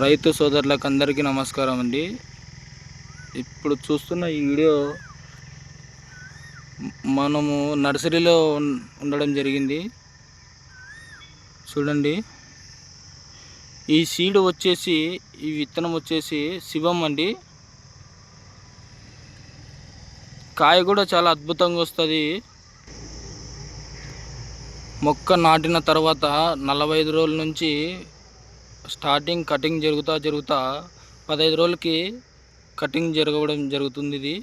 రైతు సోదరులకు అందరికీ నమస్కారం అండి. ఇప్పుడు చూస్తున్న ఈ వీడియో మనము నర్సరీలో ఉండడం జరిగింది. చూడండి. ఈ సీడ్ వచ్చేసి ఈ విత్తనం వచ్చేసి శివం అండి. కాయ కూడా చాలా అద్భుతంగా వస్తుంది. మొక్క నాటిన తర్వాత నలభై ఐదు రోజుల నుంచి స్టార్టింగ్ కటింగ్ జరుగుతా జరుగుతా పదహైదు రోజులకి కటింగ్ జరగడం జరుగుతుంది ఇది.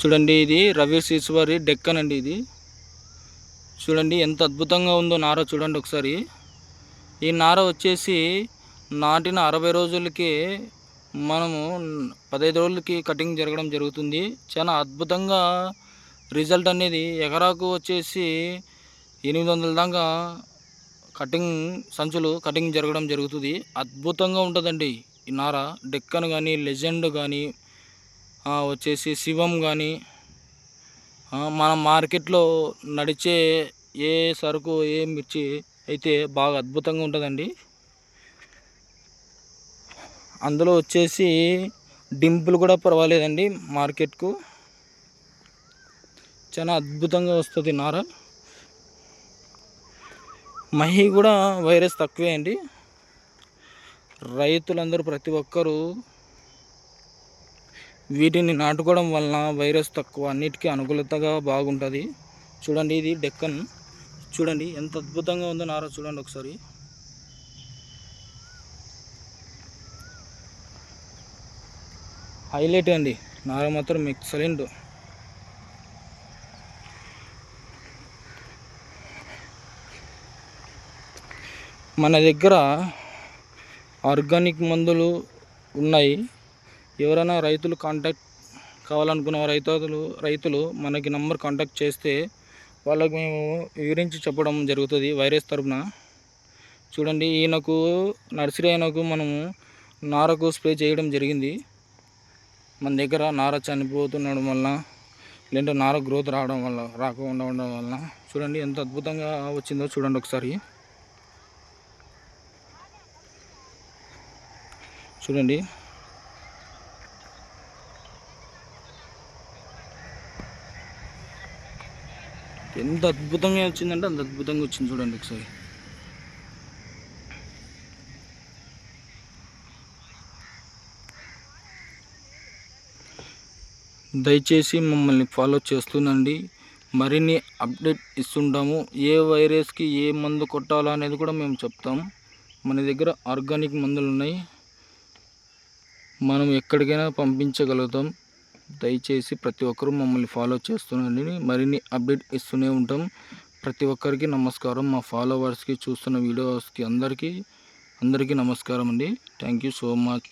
చూడండి ఇది రవి శిశువారి డెక్కన్ అండి ఇది. చూడండి ఎంత అద్భుతంగా ఉందో నార చూడండి ఒకసారి. ఈ నార వచ్చేసి నాటిన అరవై రోజులకి మనము పదహైదు రోజులకి కటింగ్ జరగడం జరుగుతుంది. చాలా అద్భుతంగా రిజల్ట్ అనేది ఎకరాకు వచ్చేసి ఎనిమిది వందల దాకా కటింగ్ సంచులు కటింగ్ జరగడం జరుగుతుంది. అద్భుతంగా ఉంటుందండి. ఈ నార డెక్కన్ కానీ లెజెండ్ కానీ వచ్చేసి శివం కానీ మన మార్కెట్లో నడిచే ఏ సరుకు ఏ మిర్చి అయితే బాగా అద్భుతంగా ఉంటుందండి. అందులో వచ్చేసి డింపులు కూడా పర్వాలేదండి మార్కెట్కు. చాలా అద్భుతంగా వస్తుంది నార. మహి కూడా వైరస్ తక్కువే అండి. రైతులందరూ ప్రతి ఒక్కరూ వీటిని నాటుకోవడం వలన వైరస్ తక్కువ అన్నిటికీ అనుకూలతగా బాగుంటుంది. చూడండి ఇది డెక్కన్. చూడండి ఎంత అద్భుతంగా ఉందో నారా చూడండి ఒకసారి. హైలైట్ అండి. నారా మాత్రం ఎక్సలెంట్. మన దగ్గర ఆర్గానిక్ మందులు ఉన్నాయి. ఎవరైనా రైతులు కాంటాక్ట్ కావాలనుకున్న రైతులు రైతులు మనకి నంబర్ కాంటాక్ట్ చేస్తే వాళ్ళకి మేము వివరించి చెప్పడం జరుగుతుంది వైరస్ తరపున. చూడండి ఈయనకు నర్సరీ అయినకు మనము నారకు స్ప్రే చేయడం జరిగింది. మన దగ్గర నార చనిపోతుండడం వలన లేదంటే నార గ్రోత్ రావడం వల్ల రాకుండా ఉండడం వలన. చూడండి ఎంత అద్భుతంగా వచ్చిందో చూడండి ఒకసారి. చూడండి. ఎంత అద్భుతంగా వచ్చిందంటే అంత అద్భుతంగా వచ్చింది చూడండి ఒకసారి. దయచేసి మమ్మల్ని ఫాలో చేస్తుందండి మరిన్ని అప్డేట్ ఇస్తుంటాము. ఏ వైరస్కి ఏ మందు కొట్టాలా అనేది కూడా మేము చెప్తాము మన దగ్గర ఆర్గానిక్ మందులు ఉన్నాయి. మనం ఎక్కడికైనా పంపించగలుగుతాం. దయచేసి ప్రతి ఒక్కరూ మమ్మల్ని ఫాలో చేస్తుండండి. మరిన్ని అప్డేట్ ఇస్తూనే ఉంటాం. ప్రతి ఒక్కరికి నమస్కారం. మా ఫాలోవర్స్కి చూస్తున్న వీడియోస్కి అందరికీ అందరికీ నమస్కారం అండి. Thank you so much